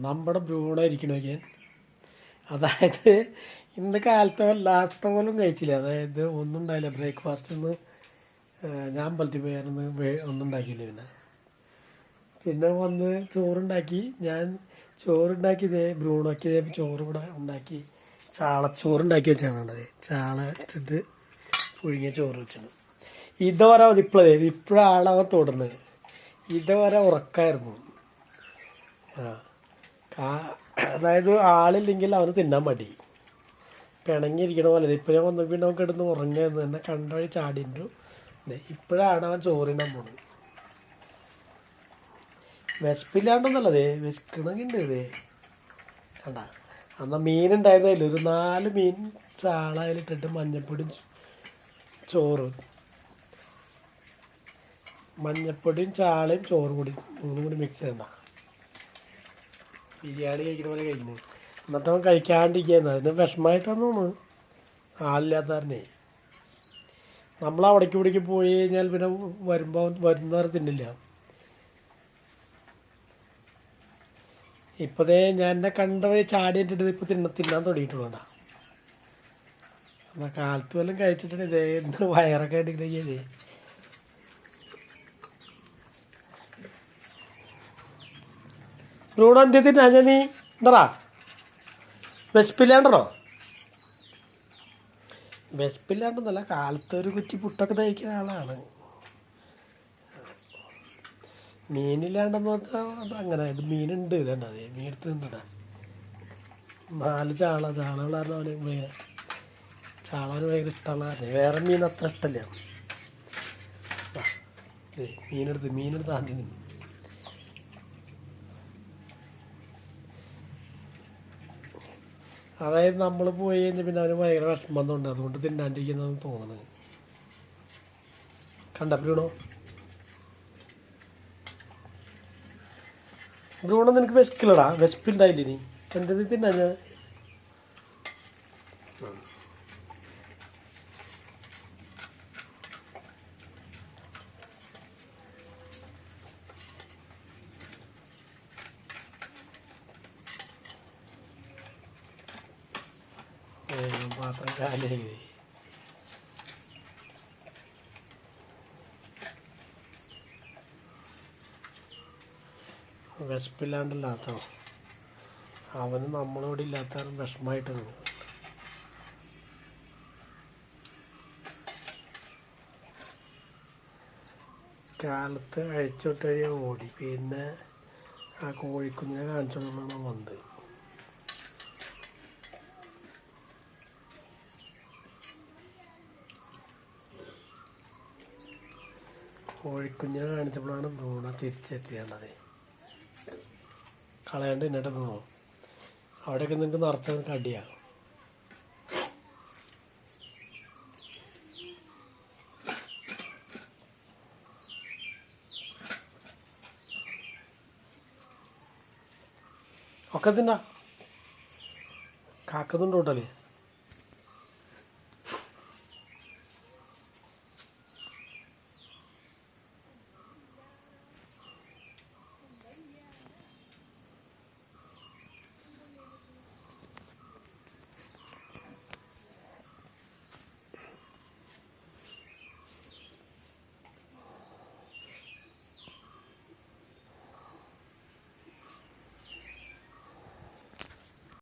നമ്മുടെ ബ്രൂണോ ഇരിക്കണമൊക്കെ അതായത് ഇന്ന് കാലത്തെ ലാസ്റ്റ് പോലും കഴിച്ചില്ല. അതായത് ഒന്നും ഉണ്ടായില്ല. ബ്രേക്ക്ഫാസ്റ്റ് ഒന്ന് ഞാൻ അമ്പലത്തിൽ പോയായിരുന്നു ഒന്നും ഉണ്ടാക്കിയില്ല പിന്നെ. പിന്നെ വന്ന് ചോറുണ്ടാക്കി. ഞാൻ ചോറുണ്ടാക്കിയതേ ബ്രൂണാക്കിയതേ ചോറ് കൂടെ ഉണ്ടാക്കി. ചാളച്ചോറുണ്ടാക്കി വെച്ചാണ് അതെ ചാള ഇട്ടിട്ട് പുഴുങ്ങിയ ചോറ് വെച്ചാണ് ഇതുവരെ ഇപ്പോഴേ ഇപ്പോഴാണ് അവൻ തൊടുന്നത്. ഇതുവരെ ഉറക്കായിരുന്നു. ആ. അതായത് ആളില്ലെങ്കിൽ അവന് തിന്നാൻ മടി. പിണങ്ങിയിരിക്കണ പോലെ ഇപ്പം ഞാൻ വന്നപ്പോൾ പിന്നെ അവൻ കിടന്ന് ഉറങ്ങായിരുന്നു എന്നെ കണ്ട വഴി ചാടിന്റെ ഇപ്പോഴാണ് അവൻ ചോറിനാൻ പോണത്. വിശപ്പില്ലാണ്ടെന്നുള്ളത് വിശക്കണമെങ്കിൽ ഇതേ കണ്ട അന്ന് മീൻ ഉണ്ടായതല്ലേ ഒരു നാല് മീൻ ചാളയിലിട്ടിട്ട് മഞ്ഞപ്പൊടി ചോറ്. മഞ്ഞപ്പൊടിയും ചാളയും ചോറും കൂടി മൂന്നും കൂടി മിക്സ് ചെയ്യണ്ട. ബിരിയാണി കഴിക്കണ പോലെ കഴിക്കുന്നു. എന്നിട്ട് അവൻ കഴിക്കാണ്ടിരിക്കുന്നത് അതിന് വിഷമമായിട്ടാന്ന് തോന്നുന്നു. ആളില്ലാത്ത കാരണേ നമ്മൾ അവിടേക്ക് ഇവിടേക്ക് പോയി കഴിഞ്ഞാൽ പിന്നെ വരുമ്പോൾ വരുന്നവർ തിന്നില്ല. ഇപ്പോഴേ ഞാൻ എന്നെ കണ്ട വഴി ചാടി ഇട്ടിട്ട് ഇപ്പൊ തിന്ന തിന്നാൻ തുടങ്ങിയിട്ടുള്ളതാ. എന്നാൽ കാലത്ത് വല്ലതും കഴിച്ചിട്ടുണ്ട് ഇതേ എന്ത് വയറൊക്കെ ആയിട്ട് ബ്രൂണോ എന്ത് ചെയ്തിട്ട് ഞാൻ നീ? എന്താ വിശപ്പില്ലാണ്ടോ വിശപ്പില്ലാണ്ടെന്നല്ല കാലത്ത് ഒരു കുറ്റി പുട്ടൊക്കെ തയ്ക്കുന്ന ആളാണ്. മീനില്ലാണ്ടെന്ന് പറഞ്ഞാൽ അങ്ങനെ ഇത് മീനുണ്ട് ഇതേണ്ടത് മീൻ എടുത്ത് നിന്നിടാ നാല് ചാള ചാളകൾ കാരണം അവന് വേ ചാളന് ഭയങ്കര ഇഷ്ടമുള്ള വേറെ മീൻ അത്ര ഇഷ്ടമല്ല മീനെടുത്ത് മീനെടുത്ത് ആദ്യം തിന്നു. അതായത് നമ്മൾ പോയി കഴിഞ്ഞാൽ പിന്നെ അവന് ഭയങ്കര വിഷമം അതുകൊണ്ട് തിന്നാണ്ടിരിക്കുന്നതെന്ന് തോന്നുന്നത് കണ്ട ബ്രൂണോ ബ്രൂണോ നിനക്ക് വിശക്കില്ലടാ. വിശപ്പുണ്ടായില്ലേ നീ? എന്തെങ്കിലും തിന്നാ ഞാൻ പാത്രം കാലിയായി വിശപ്പില്ലാണ്ടല്ലാത്തോ? അവന് നമ്മളിവിടെ ഇല്ലാത്ത വിഷമമായിട്ട് നിന്നു. കാലത്ത് അഴിച്ചോട്ട് വഴി ഓടി. പിന്നെ ആ കോഴിക്കുഞ്ഞിനെ കാണിച്ചോളാണ് വന്നത്. കോഴിക്കുഞ്ഞിനെ കാണിച്ചപ്പോഴാണ് ഭ്രൂണ തിരിച്ചെത്തിയേണ്ടത് കളയാണ്ട് എന്നിട്ട് ഭ്രൂണം അവിടെയൊക്കെ നിങ്ങൾക്ക് നിറച്ച കടിയാണ് ഒക്കെ തിന്നാ? കൂട്ടല്ലേ